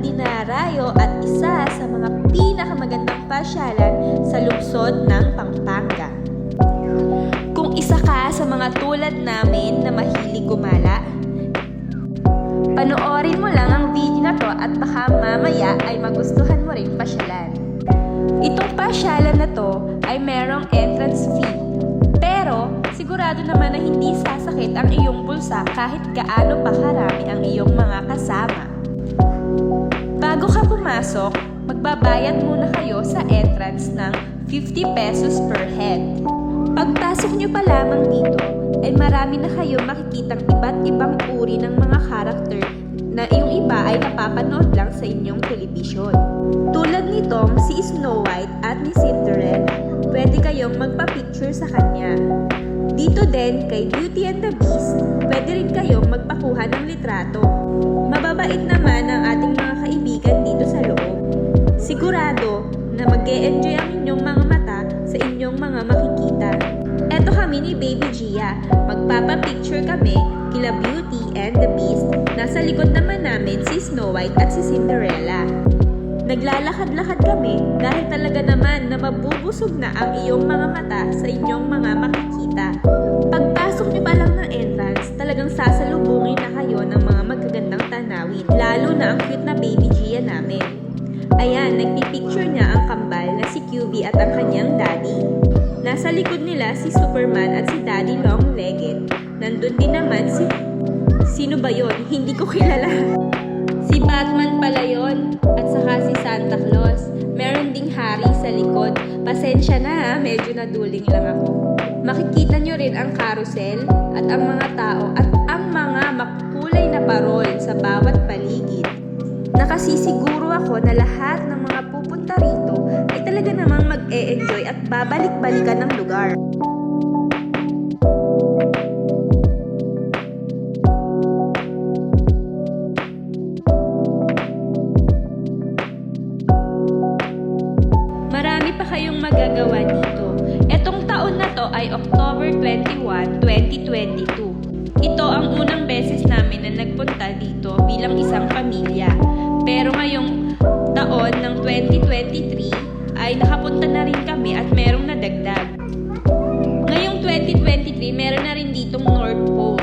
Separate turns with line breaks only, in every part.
dinarayo at isa sa mga pinakamagandang pasyalan sa lungsod ng Pampanga. Kung isa ka sa mga tulad namin na mahilig gumala, panoorin mo lang ang video na to at baka mamaya ay magustuhan mo rin pasyalan. Itong pasyalan na to ay merong entrance fee. Pero sigurado naman na hindi sasakit ang iyong bulsa kahit gaano pa karami ang iyong mga kasama. Bago ka pumasok, magbabayad muna kayo sa entrance ng 50 pesos per head. Pagpasok nyo pa lamang dito, ay marami na kayo makikitang iba't ibang uri ng mga karakter na yung iba ay napapanood lang sa inyong telebisyon. Tulad nitong si Snow White at ni Cinderella, pwede kayong magpa-picture sa kanya. Dito din kay Beauty and the Beast, pwede rin kayong magpakuha ng litrato. Mababait naman ang ating Sigurado na mag enjoy ang inyong mga mata sa inyong mga makikita. Eto kami ni Baby Gia, magpapapicture kami kila Beauty and the Beast. Nasa likod naman namin si Snow White at si Cinderella. Naglalakad-lakad kami dahil talaga naman na mabubusog na ang iyong mga mata sa inyong mga makikita. Pagpasok niyo pa lang ng entrance, talagang sasalubungin na kayo ng mga magagandang tanawin, lalo na ang cute na baby namin. Ayan, nagpipicture niya ang kambal na si QV at ang kanyang daddy. Nasa likod nila si Superman at si Daddy Long-Legged. Nandun din naman si... Sino ba yon? Hindi ko kilala. Si Batman pala yon at saka si Santa Claus. Meron ding hari sa likod. Pasensya na ha, medyo naduling lang ako. Makikita nyo rin ang carousel at ang mga tao at ang mga makukulay na parol sa bawat. Nakasisiguro ako na lahat ng mga pupunta rito ay talaga namang mag-e-enjoy at babalik-balikan ng lugar. Marami pa kayong magagawa dito. Etong taon na to ay October 21, 2022. Ito ang unang beses namin na nagpunta dito bilang isang pamilya. Pero ngayong taon ng 2023 ay nakapunta na rin kami at merong nadagdag. Ngayong 2023, meron na rin ditong North Pole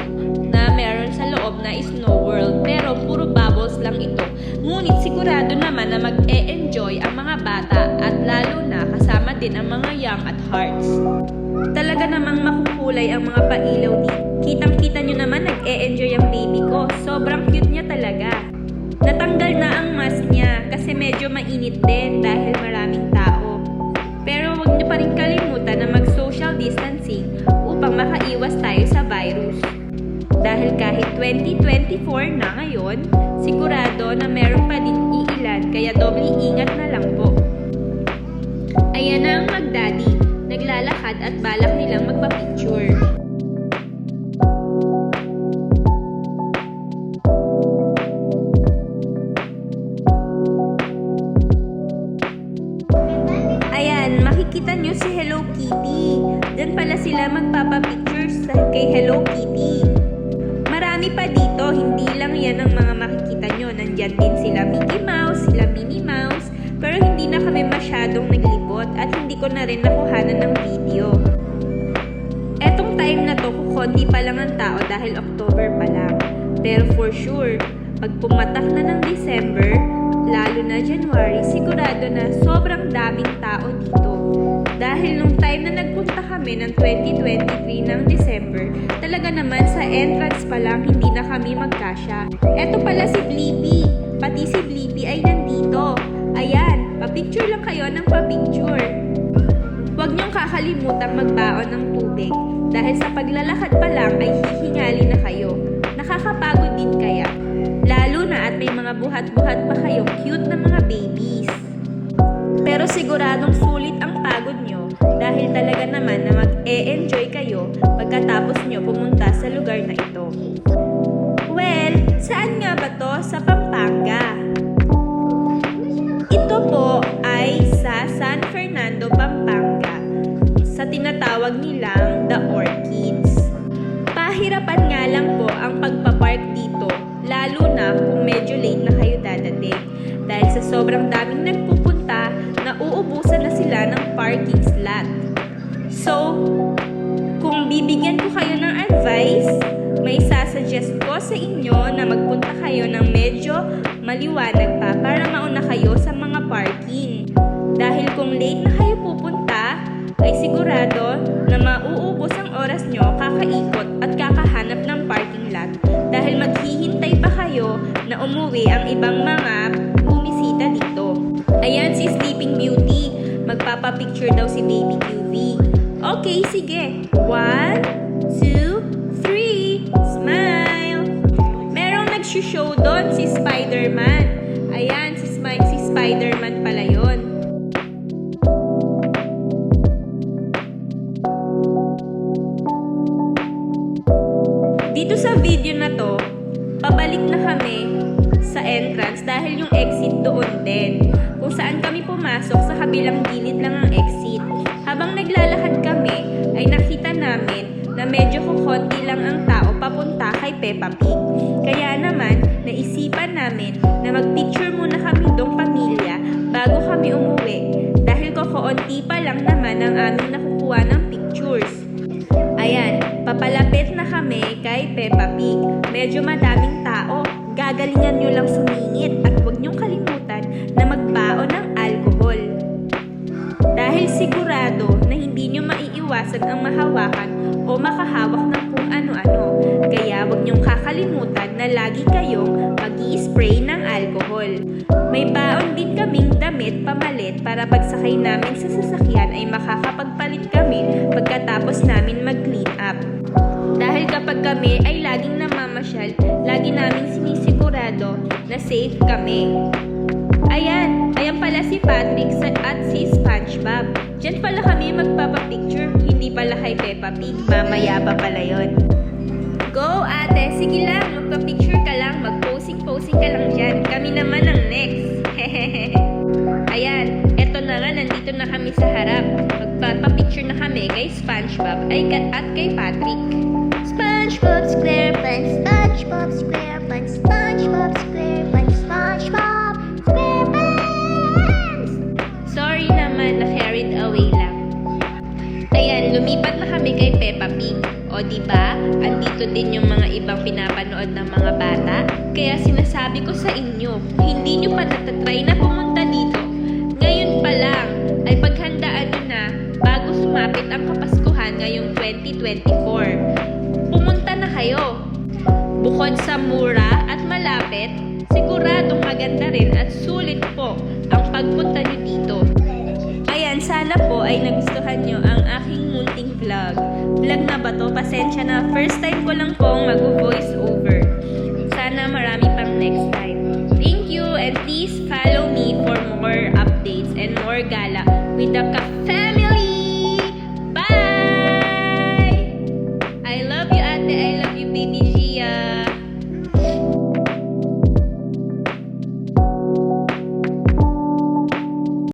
na meron sa loob na Snow World. Pero puro bubbles lang ito. Ngunit sigurado naman na mag-e-enjoy ang mga bata at lalo na kasama din ang mga young at hearts. Talaga namang makukulay ang mga pailaw dito. Kitang-kita nyo naman nag-e-enjoy ang baby ko. Sobrang cute niya talaga. Natanggal na ang mask niya kasi medyo mainit din dahil maraming tao. Pero huwag niyo pa rin kalimutan na mag-social distancing upang makaiwas tayo sa virus. Dahil kahit 2024 na ngayon, sigurado na meron pa din iilan kaya doble ingat na lang po. Ayan na ang magdaddy, naglalakad at balak nilang magpa-picture. Dahil October pa lang. Pero for sure, pag pumatak na ng December, lalo na January, sigurado na sobrang daming tao dito. Dahil nung time na nagpunta kami ng 2023 ng December, talaga naman sa entrance pa lang hindi na kami magkasya. Eto pala si Blippi. Pati si Blippi ay nandito. Ayan, papicture lang kayo ng papicture. Huwag niyong kakalimutan magbaon ng tubig dahil sa paglalakad pa lang ay hihingali na kayo. Nakakapagod din kaya. Lalo na at may mga buhat-buhat pa kayong cute na mga babies. Pero siguradong sulit ang pagod nyo dahil talaga naman na mag-e-enjoy kayo pagkatapos nyo pumunta sa lugar na ito. Well, saan nga ba to sa Pampanga? Tinatawag nilang The Orchids. Pahirapan nga lang po ang pagpapark dito, lalo na kung medyo late na kayo dadating. sa sobrang daming nagpupunta, nauubusan na sila ng parking slot. So, kung bibigyan ko kayo ng advice, may sasuggest ko sa inyo na magpunta kayo ng medyo maliwanag pa para mauna kayo sa mga parking. Dahil kung late na kayo pupunta, ay sigurado na mauubos ang oras nyo kakaikot at kakahanap ng parking lot dahil maghihintay pa kayo na umuwi ang ibang mga bumisita dito. Ayan si Sleeping Beauty. Magpapapicture daw si Baby QV. Okay, sige. One, two, three. Smile! Merong nag-show doon si Spider-Man. Ayan, si, Smi- si Spider-Man pala yon. Dito sa video na to, pabalik na kami sa entrance dahil yung exit doon din. Kung saan kami pumasok sa kabilang gilid lang ang exit. Habang naglalakad kami, ay nakita namin na medyo kukonti lang ang tao papunta kay Peppa Pig. Kaya naman, naisipan namin na magpicture muna kami dong pamilya bago kami umuwi. Dahil kukonti pa lang naman ang aming nakukuha ng pictures. Ayan, papalapit kami kay Peppa Pig. Medyo madaming tao. Gagalingan nyo lang sumingit at huwag nyong kalimutan na magbaon ng alkohol. Dahil sigurado na hindi nyo maiiwasan ang mahawakan o makahawak ng kung ano-ano. Kaya huwag nyong kakalimutan na lagi kayong mag spray ng alcohol. May baon din kaming damit pamalit para pagsakay namin sa sasakyan ay makakapagpalit kami pagkatapos namin mag-clean up. Dahil kapag kami ay laging namamasyal, lagi namin sinisigurado na safe kami. Ayan, ayan pala si Patrick at si Spongebob. Diyan pala kami magpapapicture, hindi pala kay Peppa Pig, mamaya pa pala yon. Go ate, sige lang, magpa-picture ka lang, mag-posing-posing ka lang dyan. Kami naman ang next. Ayan, eto na nga, nandito na kami sa harap. Magpapapicture na kami kay Spongebob ay at kay Patrick. O di ba? Andito din yung mga ibang pinapanood ng mga bata. Kaya sinasabi ko sa inyo, hindi nyo pa natatry na pumunta dito, ngayon pa lang ay paghandaan nyo na bago sumapit ang Kapaskuhan ngayong 2024. Pumunta na kayo. Bukod sa mura at malapit, siguradong maganda rin at sulit po ang pagpunta nyo dito. Ayan, sana po ay nagustuhan Vlog na ba to? Pasensya na. First time ko lang pong mag-voice over. Sana marami pang next time. Thank you and please follow me for more updates and more gala with the cafe.